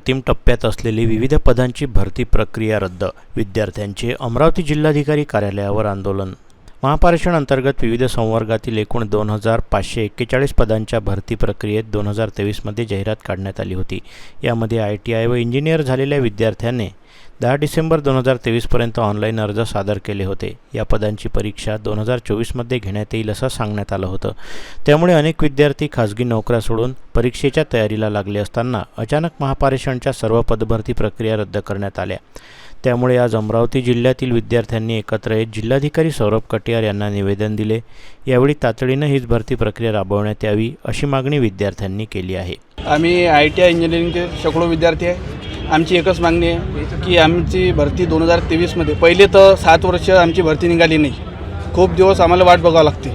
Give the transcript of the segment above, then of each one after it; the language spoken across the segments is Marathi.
अंतिम टप्प्यात असलेली विविध पदांची भरती प्रक्रिया रद्द. विद्यार्थ्यांचे अमरावती जिल्हाधिकारी कार्यालयावर आंदोलन महापारेषण अंतर्गत विविध संवर्गातील एकूण दोन हजार पाचशे एक्केचाळीस पदांच्या भरती प्रक्रियेत दोन हजार तेवीसमध्ये जाहिरात काढण्यात आली होती. यामध्ये आय टी आय व इंजिनियर झालेल्या विद्यार्थ्याने दहा डिसेंबर दोन हजार तेवीसपर्यंत ऑनलाईन अर्ज सादर केले होते. या पदांची परीक्षा दोन हजार चोवीसमध्ये घेण्यात येईल असं सांगण्यात आलं होतं. त्यामुळे अनेक विद्यार्थी खाजगी नोकऱ्या सोडून परीक्षेच्या तयारीला लागले असताना अचानक महापारेषणच्या सर्व पदभरती प्रक्रिया रद्द करण्यात आल्या. त्यामुळे आज अमरावती जिल्ह्यातील विद्यार्थ्यांनी एकत्र येत जिल्हाधिकारी सौरभ कटियार यांना निवेदन दिले. यावेळी तातडीनं हीच भरती प्रक्रिया राबवण्यात यावी अशी मागणी विद्यार्थ्यांनी केली आहे. आम्ही आय टी आय इंजिनिअरिंगचे शेकडो विद्यार्थी आहे. आमची एकच मागणी आहे की आमची भरती दोन हजार तेवीसमध्ये पहिले तर सात वर्ष आमची भरती निघाली नाही. खूप दिवस आम्हाला वाट बघावं लागते.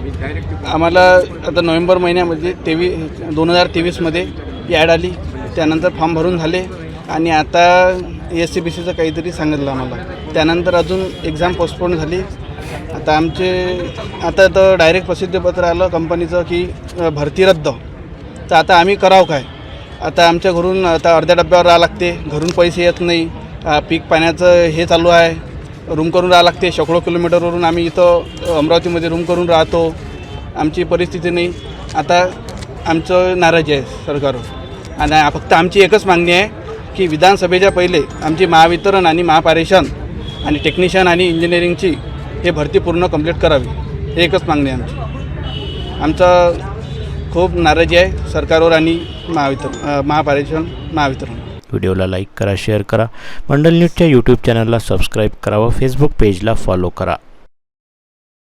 आम्हाला आता नोव्हेंबर महिन्यामध्ये तेवीस दोन हजार तेवीसमध्ये ॲड आली. त्यानंतर फॉर्म भरून झाले. आणि आता एस सी बी सीचं काहीतरी सांगितलं आम्हाला. त्यानंतर अजून एक्झाम पोस्टपोन झाली. आता आमचे आता तर डायरेक्ट प्रसिद्धीपत्र आलं कंपनीचं की भरती रद्द. तर आता आम्ही करावं काय? आता आमच्या घरून आता अर्ध्या डब्यावर राहावं लागते. घरून पैसे येत नाही. पीक पाण्याचं हे चालू आहे. रूम करून राहावं लागते. शेकडो किलोमीटरवरून आम्ही इथं अमरावतीमध्ये रूम करून राहतो. आमची परिस्थिती नाही. आता आमचं नाराजी आहे सरकारवर. आणि फक्त आमची एकच मागणी आहे. की विधानसभेच्या पहिले आमची महावितरण आणि महापारेषण आणि टेक्निशियन आणि इंजिनिअरिंगची हे भरती पूर्ण कंप्लीट करावी. हे एकच मागणी आहे आमची. आमचं खूप नाराजी आहे सरकारवर आणि महावितरण महापारेषण महावितरण. व्हिडिओला लाईक करा शेअर करा. मंडल न्यूजच्या यूट्यूब चॅनलला सबस्क्राईब करा व फेसबुक पेजला फॉलो करा.